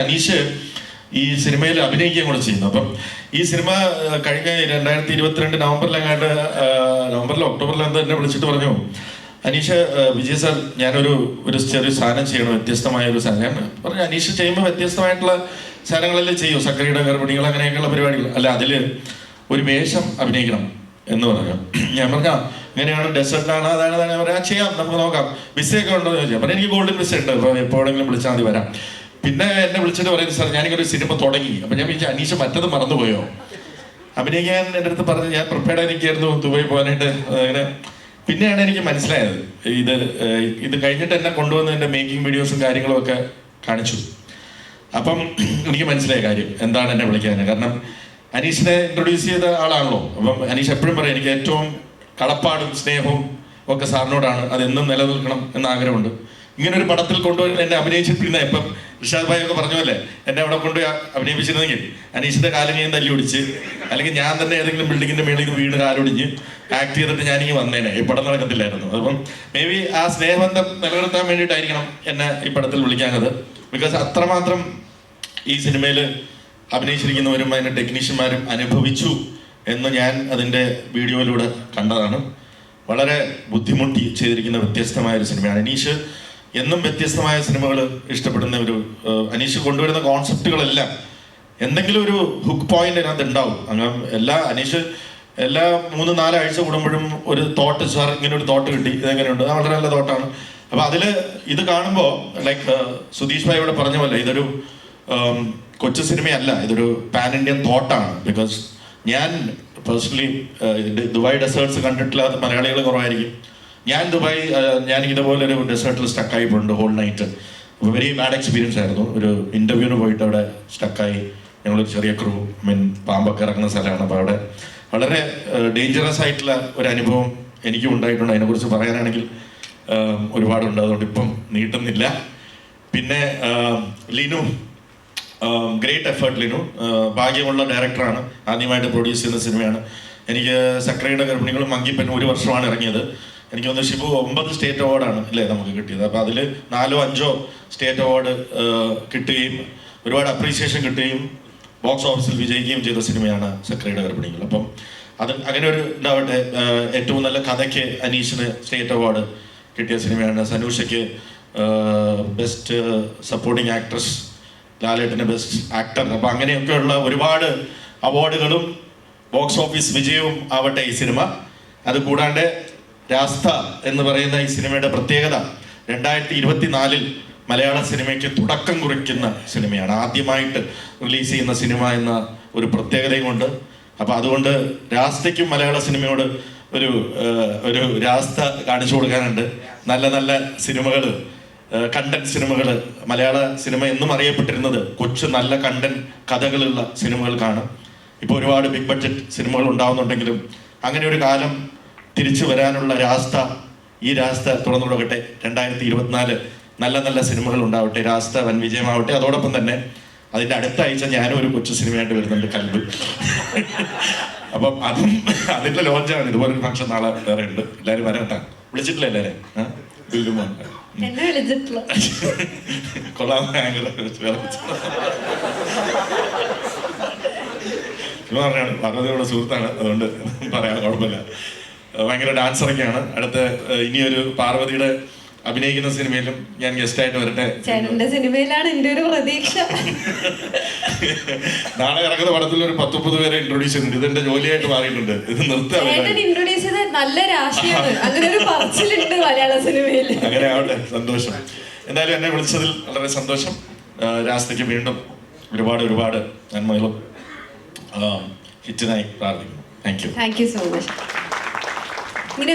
അനീഷ് ഈ സിനിമയിൽ അഭിനയിക്കുകയും കൂടെ ചെയ്യുന്നു. അപ്പം ഈ സിനിമ കഴിഞ്ഞ രണ്ടായിരത്തി ഇരുപത്തിരണ്ട് നവംബറിലെങ്ങാണ്ട് ആ, നവംബറിലോ ഒക്ടോബറിലോ എന്തോ എന്നെ വിളിച്ചിട്ട് പറഞ്ഞു അനീഷ് വിജയ് സാർ ഞാനൊരു ഒരു ചെറിയ സാധനം ചെയ്യണം വ്യത്യസ്തമായ ഒരു സാധനം. ഞാൻ പറഞ്ഞു അനീഷ് ചെയ്യുമ്പോൾ വ്യത്യസ്തമായിട്ടുള്ള സാധനങ്ങളല്ലേ ചെയ്യൂ? സക്കറിയുടെ ഗർഭിണികൾ അങ്ങനെയൊക്കെയുള്ള പരിപാടികൾ. അല്ല അതിൽ ഒരു വേഷം അഭിനയിക്കണം എന്ന് പറഞ്ഞു. ഞാൻ പറഞ്ഞ ഇങ്ങനെയാണ് ഡെസേർട്ടാണ് അതാണ് അതാണ്. ഞാൻ പറയാം ചെയ്യാം നമുക്ക് നോക്കാം. വിസയൊക്കെ ഉണ്ടോ? എന്ന് ചോദിച്ചാൽ അപ്പം എനിക്ക് ഗോൾഡൻ വിസ ഉണ്ട് അപ്പോൾ എപ്പോഴെങ്കിലും വിളിച്ചാൽ മതി വരാം. പിന്നെ എന്നെ വിളിച്ചിട്ട് പറയുന്നത് സാർ ഞാനിങ്ങനെ ഒരു സിനിമ തുടങ്ങി. അപ്പം ഞാൻ വിളിച്ചു അനീഷ മറ്റത് മറന്നുപോയോ? അഭിനയിക്കാൻ എന്റെ അടുത്ത് പറഞ്ഞു ഞാൻ പ്രിപ്പയർഡ് ആയിരിക്കായിരുന്നു ദുബായി പോകാനായിട്ട് അങ്ങനെ. പിന്നെയാണ് എനിക്ക് മനസ്സിലായത് ഇത് ഇത് കഴിഞ്ഞിട്ട് എന്നെ കൊണ്ടുവന്ന് എന്റെ മേക്കിംഗ് വീഡിയോസും കാര്യങ്ങളും ഒക്കെ കാണിച്ചു. അപ്പം എനിക്ക് മനസ്സിലായ കാര്യം എന്താണ് എന്നെ വിളിക്കാൻ? കാരണം അനീഷിനെ ഇൻട്രൊഡ്യൂസ് ചെയ്ത ആളാണല്ലോ. അപ്പം അനീഷ് എപ്പോഴും പറയും എനിക്ക് ഏറ്റവും കളപ്പാടും സ്നേഹവും ഒക്കെ സാറിനോടാണ്. അതെന്നും നിലനിൽക്കണം എന്ന ആഗ്രഹമുണ്ട്. ഇങ്ങനെ ഒരു പടത്തിൽ കൊണ്ടുപോയി എന്നെ അഭിനയിച്ചിരുന്ന ഇപ്പം ഋഷാദ് ഭായി ഒക്കെ പറഞ്ഞ പോലെ എന്നെ അവിടെ കൊണ്ടുപോയി അഭിനയിപ്പിച്ചിരുന്നെങ്കിൽ അനീഷിന്റെ കാലം ഞാൻ തല്ലി ഒടിച്ച് അല്ലെങ്കിൽ ഞാൻ തന്നെ ഏതെങ്കിലും ബിൽഡിങ്ങിന്റെ മേളിൽ വീട് കാലൊടിഞ്ഞ് ആക്ട് ചെയ്തിട്ട് ഞാനിങ്ങനെ വന്നേനെ. ഈ പടം നടക്കത്തില്ലായിരുന്നു. അപ്പം മേ ബി ആ സ്നേഹബന്ധം നിലനിർത്താൻ വേണ്ടിയിട്ടായിരിക്കണം എന്നെ ഈ പടത്തിൽ വിളിക്കാനത് ബിക്കോസ് അത്രമാത്രം ഈ സിനിമയിൽ അഭിനയിച്ചിരിക്കുന്നവരും അതിന്റെ ടെക്നീഷ്യന്മാരും അനുഭവിച്ചു എന്ന് ഞാൻ അതിന്റെ വീഡിയോയിലൂടെ കണ്ടതാണ്. വളരെ ബുദ്ധിമുട്ടി ചെയ്തിരിക്കുന്ന വ്യത്യസ്തമായ ഒരു സിനിമയാണ് അനീഷ് എന്നും വ്യത്യസ്തമായ സിനിമകൾ ഇഷ്ടപ്പെടുന്ന ഒരു അനീഷ് കൊണ്ടുവരുന്ന കോൺസെപ്റ്റുകളെല്ലാം എന്തെങ്കിലും ഒരു ഹുക്ക് പോയിന്റ് അതിനകത്ത് ഉണ്ടാവും. അങ്ങനെ എല്ലാ അനീഷ് എല്ലാ മൂന്ന് നാലാഴ്ച കൂടുമ്പോഴും ഒരു തോട്ട് സാർ ഇങ്ങനെ ഒരു തോട്ട് കിട്ടി. ഇതെങ്ങനെയുണ്ട്? വളരെ നല്ല തോട്ടാണ് അപ്പൊ അതിൽ ഇത് കാണുമ്പോൾ ലൈക്ക് സുധീഷ് ഭായി ഇവിടെ പറഞ്ഞ പോലെ ഇതൊരു കൊച്ചു സിനിമയല്ല. ഇതൊരു പാൻ ഇന്ത്യൻ തോട്ടാണ് ബിക്കോസ് ഞാൻ പേഴ്സണലി ദുബായ് ഡെസേർട്സ് കണ്ടിട്ടില്ലാത്ത മലയാളികൾ കുറവായിരിക്കും. ഞാൻ ദുബായ് ഞാൻ ഇതുപോലെ ഒരു ഡെസേർട്ടിൽ സ്റ്റക്കായി പോയിട്ടുണ്ട് whole night very bad experience ആയിരുന്നു. ഒരു ഇന്റർവ്യൂവിന് പോയിട്ട് അവിടെ സ്റ്റക്കായി ഞങ്ങളൊരു ചെറിയ ക്രൂ മീൻ പാമ്പൊക്കെ ഇറങ്ങുന്ന സ്ഥലമാണ്. അപ്പോൾ അവിടെ വളരെ ഡേഞ്ചറസ് ആയിട്ടുള്ള ഒരു അനുഭവം എനിക്കും ഉണ്ടായിട്ടുണ്ട്. അതിനെക്കുറിച്ച് പറയാനാണെങ്കിൽ ഒരുപാടുണ്ട്. അതുകൊണ്ട് ഇപ്പം നീട്ടുന്നില്ല. പിന്നെ ലിനു ഗ്രേറ്റ് എഫേർട്ട് ലിനു. ഭാഗ്യമുള്ള ഡയറക്ടറാണ് ആദ്യമായിട്ട് പ്രൊഡ്യൂസ് ചെയ്യുന്ന സിനിമയാണ് എനിക്ക് സക്രയുടെ ഗർഭിണികളും മങ്കിപ്പൻ ഒരു വർഷമാണ് ഇറങ്ങിയത്. എനിക്ക് തോന്നുന്നു ഷിബു ഒമ്പത് സ്റ്റേറ്റ് അവാർഡാണ് അല്ലേ നമുക്ക് കിട്ടിയത്. അപ്പോൾ അതിൽ നാലോ അഞ്ചോ സ്റ്റേറ്റ് അവാർഡ് കിട്ടുകയും ഒരുപാട് അപ്രീസിയേഷൻ കിട്ടുകയും ബോക്സ് ഓഫീസിൽ വിജയിക്കുകയും ചെയ്ത സിനിമയാണ് സക്രയുടെ ഗർഭിണികൾ. അപ്പം അത് അങ്ങനെ ഒരു ഇതാവട്ടെ ഏറ്റവും നല്ല കഥയ്ക്ക് അനീഷിന് സ്റ്റേറ്റ് അവാർഡ് കിട്ടിയ സിനിമയാണ്. സനൂഷയ്ക്ക് ബെസ്റ്റ് സപ്പോർട്ടിംഗ് ആക്ട്രസ് ലാലേട്ടന് ബെസ്റ്റ് ആക്ടർ അപ്പം അങ്ങനെയൊക്കെയുള്ള ഒരുപാട് അവാർഡുകളും ബോക്സ് ഓഫീസ് വിജയവും ആവട്ടെ ഈ സിനിമ. അത് കൂടാണ്ട് രാസ്ത എന്ന് പറയുന്ന ഈ സിനിമയുടെ പ്രത്യേകത രണ്ടായിരത്തി ഇരുപത്തിനാലിൽ മലയാള സിനിമയ്ക്ക് തുടക്കം കുറിക്കുന്ന സിനിമയാണ്. ആദ്യമായിട്ട് റിലീസ് ചെയ്യുന്ന സിനിമ എന്ന ഒരു പ്രത്യേകതയും കൊണ്ട് അപ്പോൾ അതുകൊണ്ട് രാസ്തയ്ക്കും മലയാള സിനിമയോട് ഒരു ഒരു രാസ്ത കാണിച്ചു കൊടുക്കാനുണ്ട്. നല്ല നല്ല സിനിമകൾ കണ്ടന്റ് സിനിമകൾ മലയാള സിനിമ എന്നും അറിയപ്പെട്ടിരുന്നത് കൊച്ചു നല്ല കണ്ടന്റ് കഥകളുള്ള സിനിമകൾക്കാണ് ഇപ്പോൾ ഒരുപാട് ബിഗ് ബഡ്ജറ്റ് സിനിമകൾ ഉണ്ടാവുന്നുണ്ടെങ്കിലും അങ്ങനെ ഒരു കാലം തിരിച്ചു വരാനുള്ള രാസ്ത ഈ രാസ്ത തുറന്നു കൊടുക്കട്ടെ രണ്ടായിരത്തി ഇരുപത്തിനാല് നല്ല നല്ല സിനിമകൾ ഉണ്ടാവട്ടെ. രാസ്ത വൻ വിജയമാവട്ടെ. അതോടൊപ്പം തന്നെ അതിന്റെ അടുത്ത ആഴ്ച ഞാനും ഒരു കൊച്ചു സിനിമയായിട്ട് വരുന്നുണ്ട് കൽബ് അപ്പം അതും അതിന്റെ ലോഞ്ചാണ് ഇതുപോലെ ഒരു ഫംഗ്ഷൻ നാളെ വേറെ ഉണ്ട്. എല്ലാവരും വരട്ടെ വിളിച്ചിട്ടില്ല എല്ലാവരും കൊള്ളാം. പറഞ്ഞാണ് പറഞ്ഞതിനുള്ള സുഹൃത്താണ്. അതുകൊണ്ട് പറയാൻ കുഴപ്പമില്ല. ഭയങ്കര ഡാൻസറൊക്കെയാണ് അടുത്ത ഇനിയൊരു പാർവതിയുടെ അഭിനയിക്കുന്ന സിനിമയിലും ഞാൻ ഗസ്റ്റ് ആയിട്ട് വരട്ടെ. ചേട്ടന്റെ സിനിമയിലാണ് എന്റെ ഒരു പ്രതീക്ഷ. നാളെ ഇറങ്ങുന്ന പടത്തിൽ ഒരു പത്ത് മുപ്പത് പേരെ ഇൻട്രോഡ്യൂസ് ചെയ്തിട്ടുണ്ട്. ഇതെന്റെ ജോലിയായിട്ട് മാറിയിട്ടുണ്ട്. ഇത് നിർത്തുക ചേട്ടൻ ഇൻട്രൊഡ്യൂസ് ചെയ്ത നല്ല രാശിയാണ് അങ്ങനെ ഒരു പറച്ചിലുണ്ട് മലയാള സിനിമയിൽ. അങ്ങനെ ആവട്ടെ. സന്തോഷം. എന്തായാലും എന്നെ വിളിച്ചതിൽ വളരെ സന്തോഷം. രാസ്തയ്ക്ക് വീണ്ടും ഒരുപാട് ഒരുപാട് നന്മകളും ഹിറ്റിനായി പ്രാർത്ഥിക്കുന്നു. Thank you thank you so much ഇങ്ങനെ